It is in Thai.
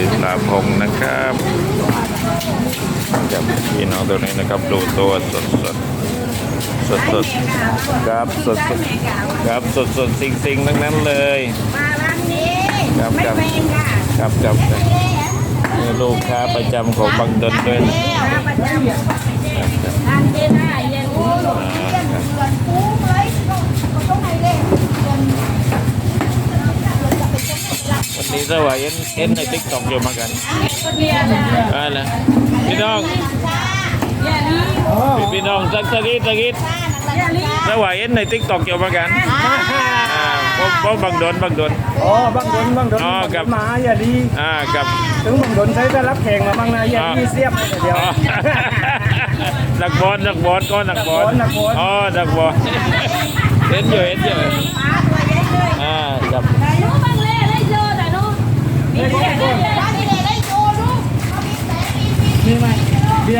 ซื้อปลาพงนะครับกับพี่น้องตัวนี้นะครับดูตัวสดสดสดสดๆครับสดสดๆครับสดสดๆสิงสิงๆทั้งนั้นเลยมาร้านนี้ครับไม่ครับเป็นค่ะครับครับครับนี่ลูกค้าประจำของบางดนด้วยนะ ร้านประจำร้านเจน่าเย็นโอ้โห วั นนี้สวัยเอ็นเอ็นในทิกตอกอยู่เหมือนกันเนี่ยนะอะไรพี่น้องเนี่ยนี่พี่พี่น้องสักสักนิดสักนิดเนี่ยนี่สวัยเอ็นในทิกตอกอยู่เหมือนกันอ่าเพราะเพราะบางดนบางดนอ๋อบางดนบางดนอ๋อครับหมาอย่าดีอ่ากับถึงบางดนใช้แต่รับแข่งมาบางนาอย่าดีเสียบเดียวอ๋อนักบอลนักบอลก็นักบอลนักบอลอ๋อนักบอลเห็นอยู่เห็นอยู่ มีไหม